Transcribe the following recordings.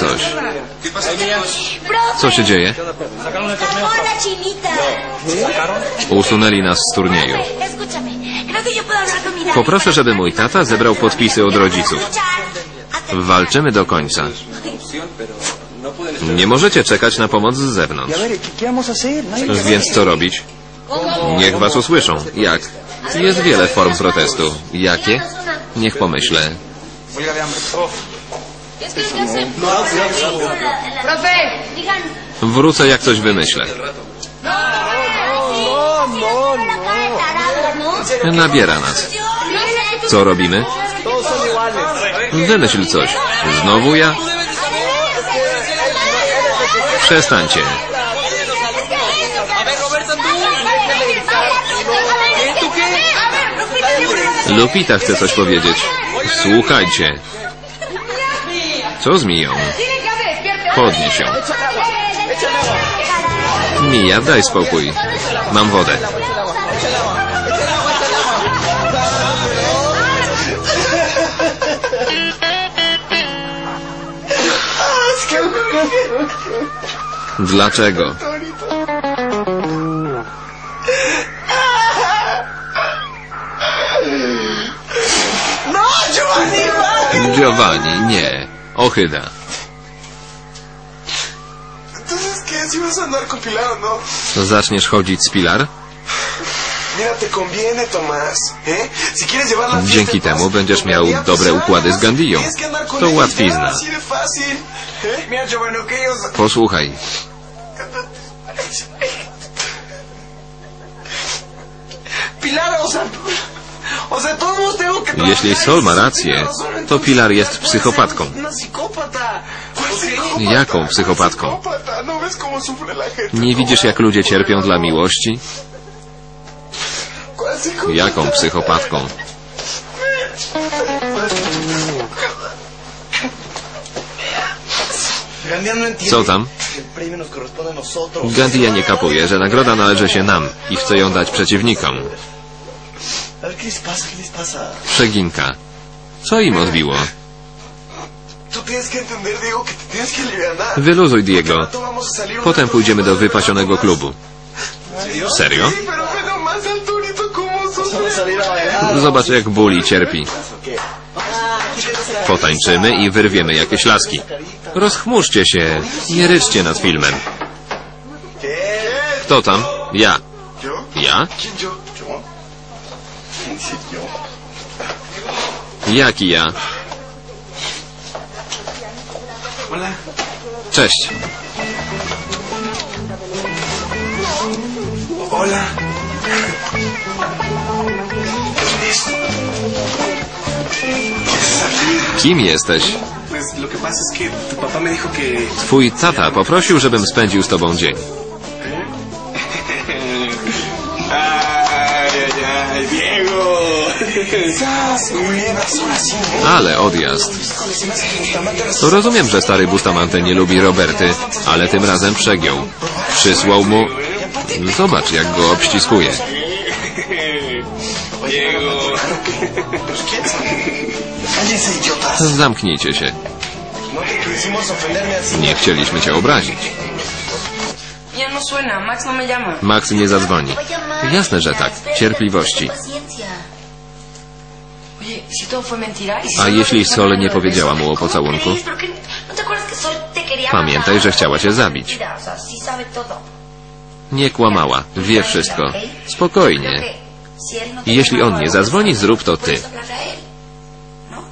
coś. Co się dzieje? Usunęli nas z turnieju. Poproszę, żeby mój tata zebrał podpisy od rodziców. Walczymy do końca. Nie możecie czekać na pomoc z zewnątrz. Więc co robić? Niech was usłyszą. Jak? Jest wiele form protestu. Jakie? Niech pomyślę. Wrócę jak coś wymyślę. No, no, no. Nabiera nas. Co robimy? Wymyśl coś. Znowu ja? Przestańcie. Lupita chce coś powiedzieć. Słuchajcie. Co z Miją? Podnieś ją. Mija, daj spokój. Mam wodę. Dlaczego? Giovanni, nie. Ochyda. Entonces, ¿qué? Si vas a andar con Pilar o no? Zaczniesz chodzić z Pilar? Mira, te conviene, Tomás. ¿eh? Si quieres llevar la fiesta Dzięki en paz, temu będziesz miał con dobre układy z Gandiją. Tienes que andar con To ella, łatwizna. Así de fácil. ¿eh? Mira, Giovanni, que ellos... Posłuchaj. Pilar, o sea... O sea, que Jeśli Sol ma rację, to Pilar jest psychopatką. Jaką ¿Cuál psychopatką? Nie widzisz, jak ludzie cierpią dla miłości? Jaką psychopatką? Co tam? Gandia nie kapuje, że nagroda należy się nam i chce ją dać przeciwnikom. Przeginka. Co im odbiło? Wyluzuj, Diego. Un Potem pójdziemy do wypasionego klubu. Serio? Zobacz, jak Bully cierpi. Potańczymy i wyrwiemy jakieś laski. Rozchmurzcie się. Nie ryczcie nad filmem. Kto tam? Ja. Ja? Yo. Jaki ja? Cześć. Hola. Kim jesteś? Twój tata poprosił, żebym spędził z tobą dzień. Ale odjazd. Rozumiem, że stary Bustamante nie lubi Roberty, ale tym razem przegiął. Przysłał mu... Zobacz, jak go obściskuje. Zamknijcie się. Nie chcieliśmy cię obrazić. No no. Max nie zadzwoni. Jasne, że tak. Cierpliwości. A jeśli Sol nie powiedziała mu o pocałunku? ¿No Pamiętaj, że chciała cię zabić. Nie kłamała. Wie wszystko. Spokojnie. no Jeśli on nie zadzwoni, zrób to ty. No.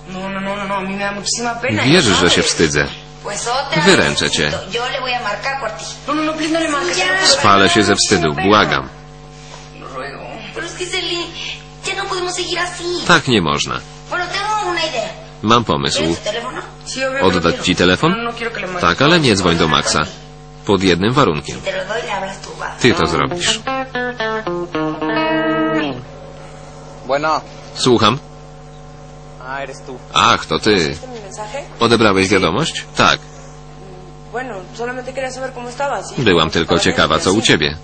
Wiesz, że się wstydzę. Wyręczę cię. Spalę się ze wstydu. Błagam. No. Tak nie można. Mam pomysł. Oddać ci telefon? No, no. Tak, ale nie dzwoń do Maxa. Pod jednym warunkiem. Ty to zrobisz. Słucham? ah. Ach, to ty. Odebrałeś wiadomość? Tak. Byłam tylko ciekawa, co u ciebie.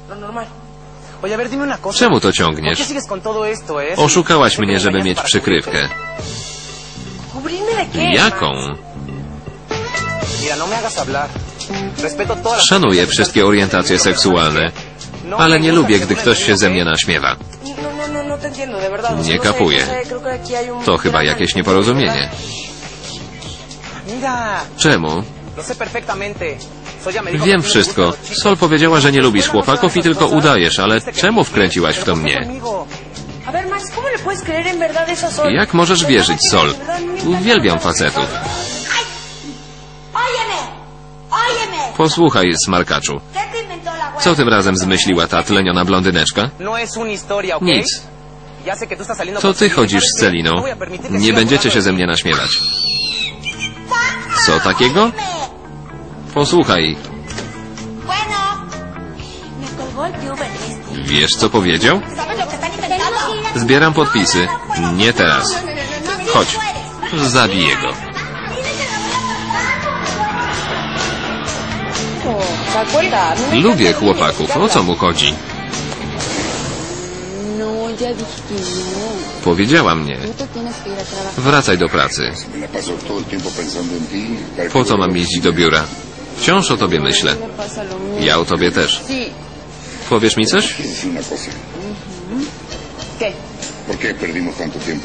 Czemu to ¿Por qué ciągniesz? eh? Oszukałaś ¿Por qué mnie, żeby mieć przykrywkę. Jaką? No. Szanuję wszystkie orientacje seksualne, ale nie lubię, gdy ktoś się ze mnie naśmiewa. Nie no kapuję. no un To chyba jakieś nieporozumienie. Czemu? Wiem wszystko. Sol powiedziała, że nie lubisz chłopaków i tylko udajesz, ale czemu wkręciłaś w to mnie? Jak możesz wierzyć, Sol? Uwielbiam facetów. Posłuchaj, smarkaczu. Co tym razem zmyśliła ta tleniona blondyneczka? Nic. To ty chodzisz ¿sabes z? Celiną. Nie będziecie się ze mnie naśmiewać. Co takiego? Posłuchaj, wiesz co powiedział? Zbieram podpisy. Nie teraz. Chodź. Zabiję go. Lubię chłopaków. O co mu chodzi? Powiedziała mnie. Wracaj do pracy. Po co mam jeździć do biura? Wciąż o tobie myślę. Ja o tobie też. Powiesz mi coś?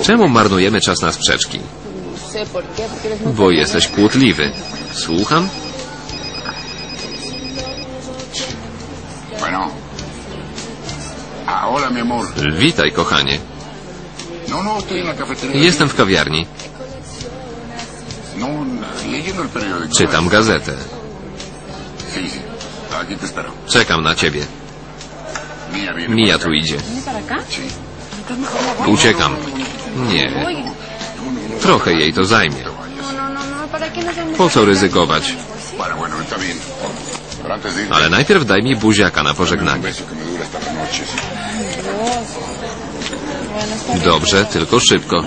Czemu marnujemy czas na sprzeczki? Bo jesteś kłótliwy. Słucham? Witaj, kochanie. No, no. Jestem w kawiarni. No. Czytam gazetę. Czekam na ciebie. Mija tu idzie. Uciekam. Nie. Trochę jej to zajmie. No, no, no, no, ¿para qué nos vamos Po co ryzykować? Ale najpierw daj mi buziaka na pożegnanie. Dobrze, tylko szybko.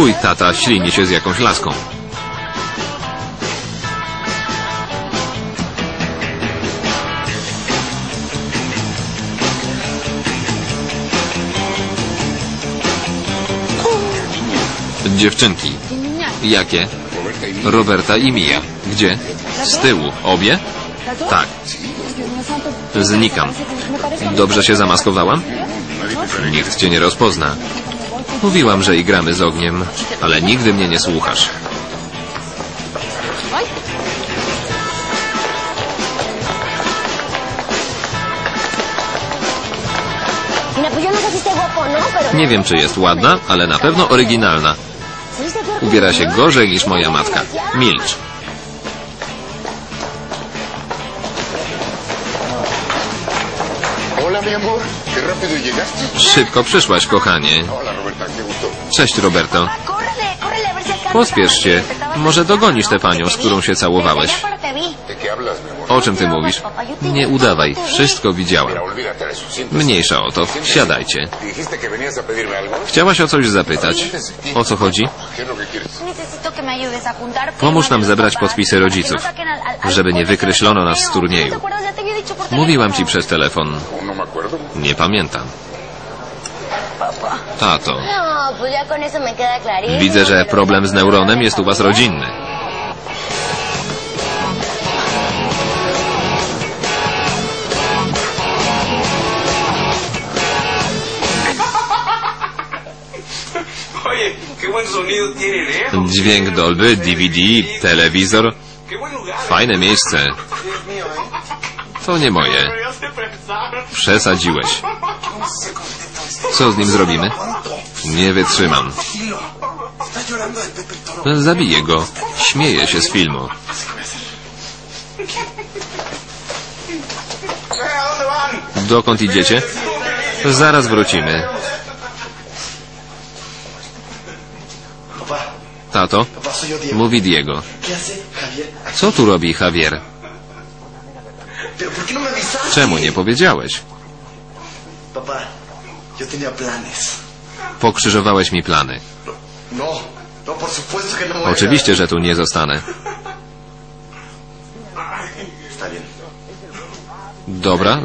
Twój tata ślini się z jakąś laską. Dziewczynki. Jakie? Roberta i Mia. Gdzie? Z tyłu. Obie? Tak. Znikam. Dobrze się zamaskowałam? Nikt cię nie rozpozna. Mówiłam, że igramy z ogniem, ale nigdy mnie nie słuchasz. Nie wiem, czy jest ładna, ale na pewno oryginalna. Ubiera się gorzej niż moja matka. Milcz. Szybko przyszłaś, kochanie. Cześć, Roberto. Pospiesz się. Może dogonisz tę panią, z którą się całowałeś. O czym ty mówisz? Nie udawaj. Wszystko. Siéntese. Mniejsza o to. Siadajcie. Chciałaś o coś zapytać. O co chodzi? Pomóż nam zebrać podpisy rodziców, żeby nie wykreślono nas z ¿No turnieju. Mówiłam ci przez telefon. Nie pamiętam. Tato, No, pues ya con eso me queda clarísimo. widzę, że problem z neuronem jest u was rodzinny. ¿eh? Dźwięk Dolby, DVD, telewizor. Lugar. Fajne miejsce. To nie moje. Przesadziłeś. Co z nim zrobimy? Nie wytrzymam. Zabiję go. Śmieję się z filmu. Dokąd idziecie? Zaraz wrócimy. Tato, mówi Diego. Co tu robi Javier? Czemu nie powiedziałeś? Yo tenía planes. Pokrzyżowałeś mi plany. No, no, por supuesto que no Oczywiście, że tu nie zostanę. Dobra,